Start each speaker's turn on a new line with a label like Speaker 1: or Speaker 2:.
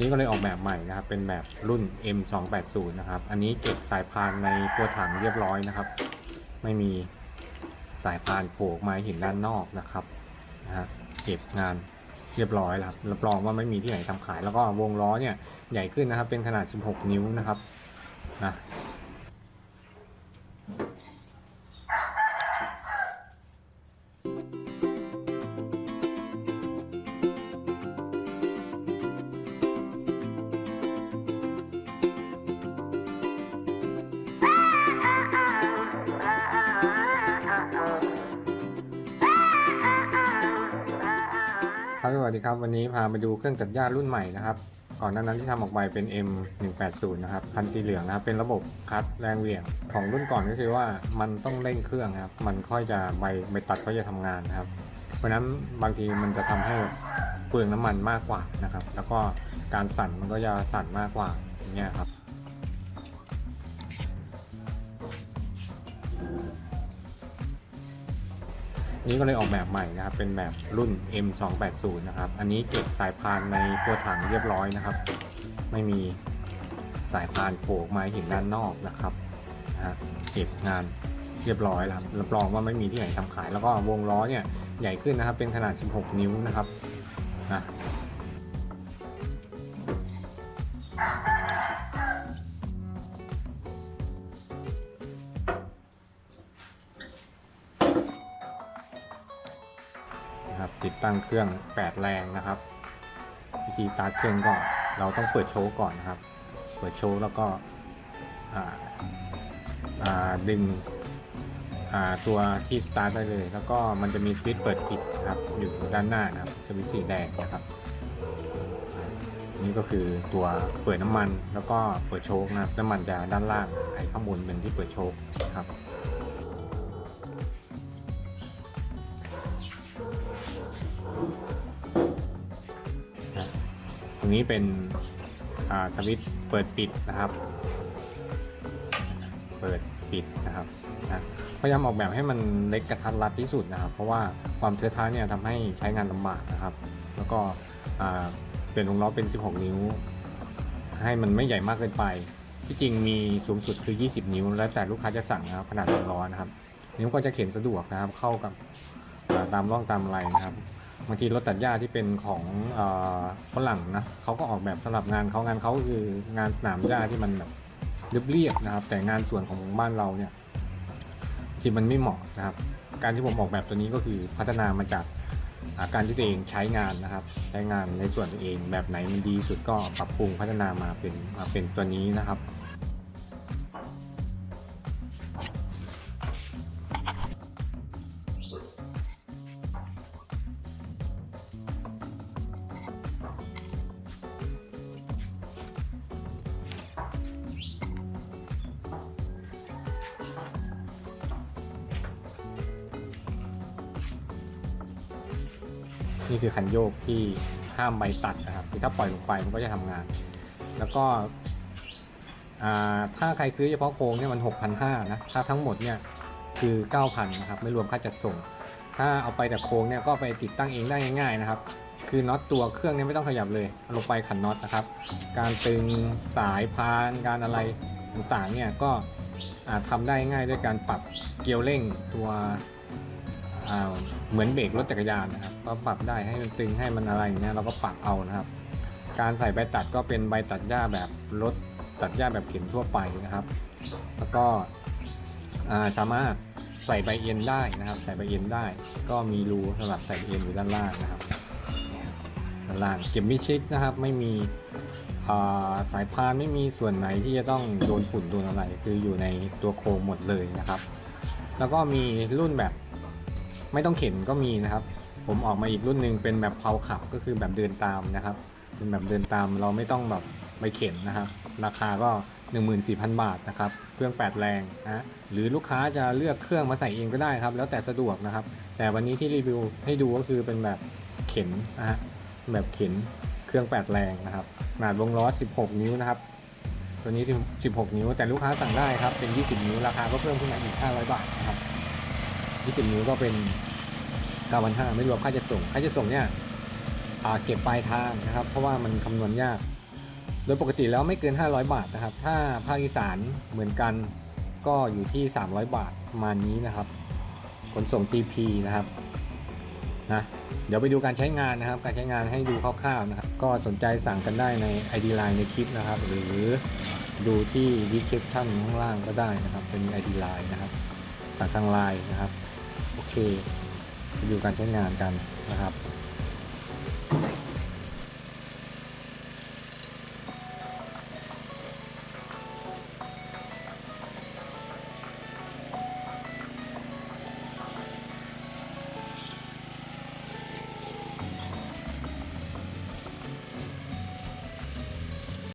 Speaker 1: นี้ก็เลยออกแบบใหม่นะครับ เป็นแบบรุ่น M280 นะครับ อันนี้เก็บสายพานในตัวถังเรียบร้อยนะครับ ไม่มีสายพานโผล่มาให้เห็นด้านนอกนะครับนะฮะเก็บงานเรียบร้อยแล้วครับรับรองว่าไม่มีที่ไหนทำขาย แล้วก็วงล้อเนี่ยใหญ่ขึ้นนะครับ เป็นขนาด 16 นิ้วนะครับนะ ครับสวัสดีครับวันนี้พามาดูเครื่องตัดหญ้ารุ่นใหม่นะครับก่อนหน้านั้นที่ทำออกไปเป็น M180 นะครับคันสีเหลืองนะครับเป็นระบบคัดแรงเหวี่ยงของรุ่นก่อนก็คือว่ามันต้องเร่งเครื่องครับมันค่อยจะใบใบตัดก็จะทำงานนะครับ เพราะนั้นบางทีมันจะทำให้เปลืองน้ำมันมากกว่านะครับ แล้วก็การสั่นมันก็จะสั่นมากกว่าอย่างเงี้ยครับ นี้ก็เลยออกแบบใหม่นะครับ เป็นแบบรุ่น M280 นะครับ อันนี้เก็บสายพานในตัวถังเรียบร้อยนะครับ ไม่มีสายพานโผล่มาให้เห็นด้านนอกนะครับนะเก็บงานเรียบร้อยแล้วรับรับรองว่าไม่มีที่ไหนทำขาย แล้วก็วงล้อเนี่ยใหญ่ขึ้นนะครับ เป็นขนาด 16 นิ้วนะครับนะ นะครับ ติดตั้งเครื่อง 8 แรงนะครับ วิธีสตาร์ทเครื่องก็เราต้องเปิดโชว์ก่อนนะครับ เปิดโชว์แล้วก็ดึงตัวที่สตาร์ทได้เลย แล้วก็มันจะมีสวิตช์เปิดปิดครับอยู่ด้านหน้านะครับสวิตช์สีแดงนะครับ นี่ก็คือตัวเปิดน้ำมันแล้วก็เปิดโชคนะครับน้ำมันจะด้านล่างไอ้ข้างบนเป็นที่เปิดโชคนะครับ รงนี้เป็นสวิตช์เปิดปิดนะครับ เปิดปิดนะครับนะพยายามออกแบบให้มันเล็กกระทัดรัดที่สุดนะครับ เพราะว่าความเทือท้าเนี่ยทำให้ใช้งานลำบากนะครับ แล้วก็เปลี่ยนวงล้อเป็น 16 นิ้ว ให้มันไม่ใหญ่มากเกินไป ที่จริงมีสูงสุดคือ 20 นิ้ว แล้วแต่ลูกค้าจะสั่งนะครับขนาดวงล้อนะครับ นิ้วก็จะเข็นสะดวกนะครับ เข้ากับตามร่องตามอะไรนะครับ บางทีรถตัดหญ้าที่เป็นของฝรั่งนะเขาก็ออกแบบสำหรับงานเขางานเขาคืองานสนามหญ้าที่มันแบบเรียบๆนะครับ แต่งานส่วนของบ้านเราเนี่ยที่มันไม่เหมาะนะครับ การที่ผมออกแบบตัวนี้ก็คือพัฒนามาจากอาการที่ตัวเองใช้งานนะครับ ใช้งานในส่วนตัวเองแบบไหนมันดีสุดก็ปรับปรุงพัฒนามาเป็นมาเป็นตัวนี้นะครับ นี่คือคันโยกที่ห้ามใบตัดนะครับคือถ้าปล่อยลงไปมันก็จะทำงาน แล้วก็ถ้าใครซื้อเฉพาะโครงเนี่ยมัน 6,500นะถ้าทั้งหมดเนี่ยคือ 9,000นะครับไม่รวมค่าจัดส่ง ถ้าเอาไปแต่โครงเนี่ยก็ไปติดตั้งเองได้ง่ายๆนะครับ คือน็อตตัวเครื่องเนี่ยไม่ต้องขยับเลยเลงไปขันน็อตนะครับ การตึงสายพานการอะไรต่างๆเนี่ยก็อ่าทำได้ง่ายด้วยการปรับเกียร์เร่งตัว เหมือนเบรกรถจักรยานนะครับก็ปรับได้ให้มันตึงให้มันอะไรอย่างเงี้ยเราก็ปรับเอานะครับ การใส่ใบตัดก็เป็นใบตัดหญ้าแบบรถตัดหญ้าแบบเข็นทั่วไปนะครับ แล้วก็าสามารถใส่ใบเอ็นได้นะครับ ใส่ใบเอ็นได้ ก็มีรูสำหรับใส่เอ็นอยู่ด้านล่างนะครับด้านล่างเก็บมิชิดนะครับ ไม่มีาสายพานไม่มีส่วนไหนที่จะต้องโดนฝุ่นโดนอะไร คืออยู่ในตัวโครงหมดเลยนะครับ แล้วก็มีรุ่นแบบ ไม่ต้องเข็นก็มีนะครับ ผมออกมาอีกรุ่นหนึ่งเป็นแบบเพาขับก็คือแบบเดินตามนะครับ เป็นแบบเดินตามเราไม่ต้องแบบไปเข็นนะครับ ราคาก็ 14,000 บาทนะครับ เครื่อง 8 แรงนะหรือลูกค้าจะเลือกเครื่องมาใส่เองก็ได้ครับ แล้วแต่สะดวกนะครับ แต่วันนี้ที่รีวิวให้ดูก็คือเป็นแบบเข็นนะฮะแบบเข็นเครื่อง 8 แรงนะครับขนาดวงล้อ 16 นิ้วนะครับ ตัวนี้ 16 นิ้วแต่ลูกค้าสั่งได้ครับเป็น 20 นิ้วราคาก็เพิ่มขึ้นมาอีก 500 บาทนะครับ 20 นิ้วก็เป็น9,500ไม่รวมค่าจะส่ง ค่าจะส่งเนี่ยเก็บปลายทางนะครับ เพราะว่ามันคำนวณยาก โดยปกติแล้วไม่เกิน 500 บาทนะครับ ถ้าภาคอีสานเหมือนกันก็อยู่ที่ 300 บาทประมาณนี้นะครับขนส่ง TP นะครับนะเดี๋ยวไปดูการใช้งานนะครับ การใช้งานให้ดูคร่าวๆนะครับ ก็สนใจสั่งกันได้ใน ID Line ในคลิปนะครับ หรือดูที่ description ข้างล่างก็ได้นะครับ เป็น ID Line นะครับสั่งทาง Line นะครับ โอเคไปดูการใช้งานกันนะครับ